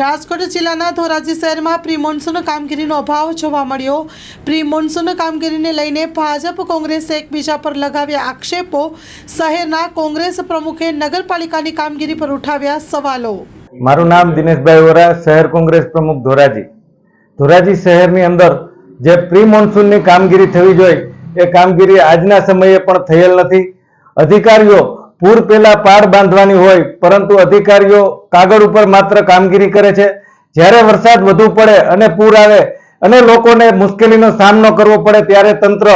રાજકોટ જિલ્લાના ધોરાજી શહેરમાં pre monsoon કામગીરીનો અભાવ જોવા મળ્યો. પ્રી મોન્સૂન કામગીરીને લઈને ભાજપ, કોંગ્રેસે એકબીજા પર લગાવ્યા આક્ષેપો. શહેરના કોંગ્રેસ પ્રમુખે નગરપાલિકાની કામગીરી પર ઉઠાવ્યા સવાલો. મારું નામ દિનેશભાઈ વોરા, શહેર કોંગ્રેસ પ્રમુખ ધોરાજી. ધોરાજી શહેરની અંદર જે પ્રી મોન્સૂનની કામગીરી થવી જોઈએ, એ કામગીરી આજના સમયે પણ થયેલ નથી. અધિકારીઓ પૂર પહેલા પાડ બાંધવાની હોય, પરંતુ અધિકારીઓ કાગળ ઉપર માત્ર કામગીરી કરે છે. જ્યારે વરસાદ વધુ પડે અને પૂર આવે અને લોકોને મુશ્કેલીનો સામનો કરવો પડે, ત્યારે તંત્ર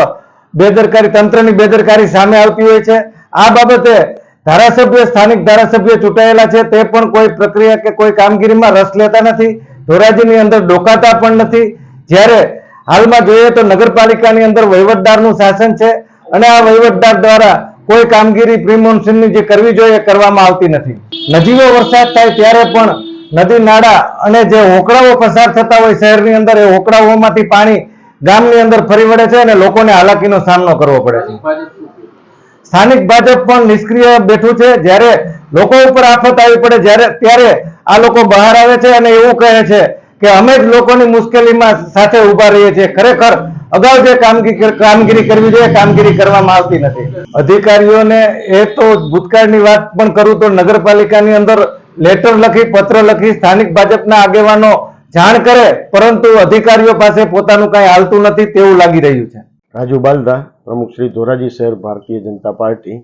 બેદરકારી, તંત્રની બેદરકારી સામે આવતી હોય છે. આ બાબતે ધારાસભ્ય, સ્થાનિક ધારાસભ્ય ચૂંટાયેલા છે. તે પણ કોઈ પ્રક્રિયા કે કોઈ કામગીરીમાં રસ લેતા નથી. ધોરાજીની અંદર ડોકાતા પણ નથી. જ્યારે હાલમાં જોઈએ તો નગરપાલિકાની અંદર વહીવટદારનું શાસન છે અને આ વહીવટદાર દ્વારા કોઈ કામગીરી પ્રિમોન્સૂનની જે કરવી જોઈએ કરવામાં આવતી નથી. નજીવો વરસાદ થાય ત્યારે પણ નદી, નાળા અને જે હોકળાઓ પસાર થતા હોય શહેરની અંદર, એ હોકળાઓમાંથી પાણી ગામની અંદર ફરી વળે છે અને લોકોને હાલાકીનો સામનો કરવો પડે છે. સ્થાનિક ભાજપ પણ નિષ્ક્રિય બેઠું છે. જ્યારે લોકો ઉપર આફત આવી પડે, જ્યારે ત્યારે આ લોકો બહાર આવે છે અને એવું કહે છે કે અમે જ લોકોની મુશ્કેલીમાં સાથે ઊભા રહીએ છીએ. ખરેખર અગાઉ જે કામગીરી કામગીરી કરવી જોઈએ, કામગીરી કરવામાં આવતી નથી. અધિકારીઓને એ તો ભૂતકાળની વાત પણ કરું તો નગરપાલિકાની અંદર લેટર લખી, પત્ર લખી, સ્થાનિક ભાજપના આગેવાનો જાણ કરે, પરંતુ અધિકારીઓ પાસે પોતાનું કાંઈ હાલતું નથી તેવું લાગી રહ્યું છે. રાજુ બાલદા, પ્રમુખ શ્રી ધોરાજી શહેર ભારતીય જનતા પાર્ટી.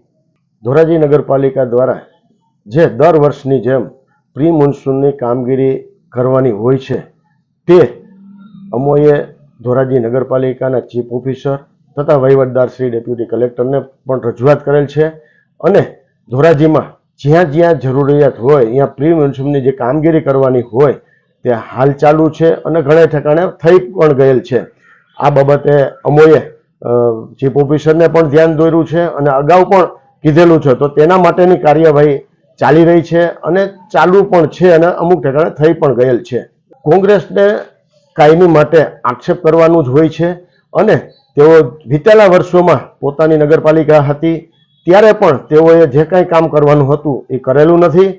ધોરાજી નગરપાલિકા દ્વારા જે દર વર્ષની જેમ પ્રી મોન્સૂનની કામગીરી કરવાની હોય છે, તે અમોએ ધોરાજી નગરપાલિકાના ચીફ ઓફિસર તથા વહીવટદાર શ્રી ડેપ્યુટી કલેક્ટરને પણ રજૂઆત કરેલ છે. અને ધોરાજીમાં જ્યાં જ્યાં જરૂરિયાત હોય, ત્યાં પ્રી મોન્સૂનની જે કામગીરી કરવાની હોય, તે હાલ ચાલુ છે અને ઘણા ઠેકાણે થઈ પણ ગયેલ છે. આ બાબતે અમોએ ચીફ ઓફિસરને પણ ધ્યાન દોર્યું છે અને અગાઉ પણ કીધેલું છે. તો તેના માટેની કાર્યવાહી ચાલી રહી છે અને ચાલુ પણ છે અને અમુક ઠેકાણે થઈ પણ ગયેલ છે. કોંગ્રેસને કાયમી માટે આક્ષેપ કરવાનું જ હોય છે અને તેઓ વિતેલા વર્ષોમાં પોતાની નગરપાલિકા હતી. ત્યારે પણ તેઓએ જે કાંઈ કામ કરવાનું હતું એ કરેલું નથી.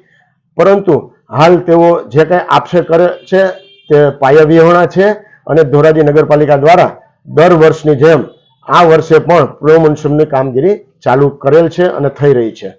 પરંતુ હાલ તેઓ જે કાંઈ આક્ષેપ કરે છે તે પાયાવિહોણા છે અને ધોરાજી નગરપાલિકા દ્વારા દર વર્ષની જેમ આ વર્ષે પણ પ્રો મોન્સૂનની કામગીરી ચાલુ કરેલ છે અને થઈ રહી છે.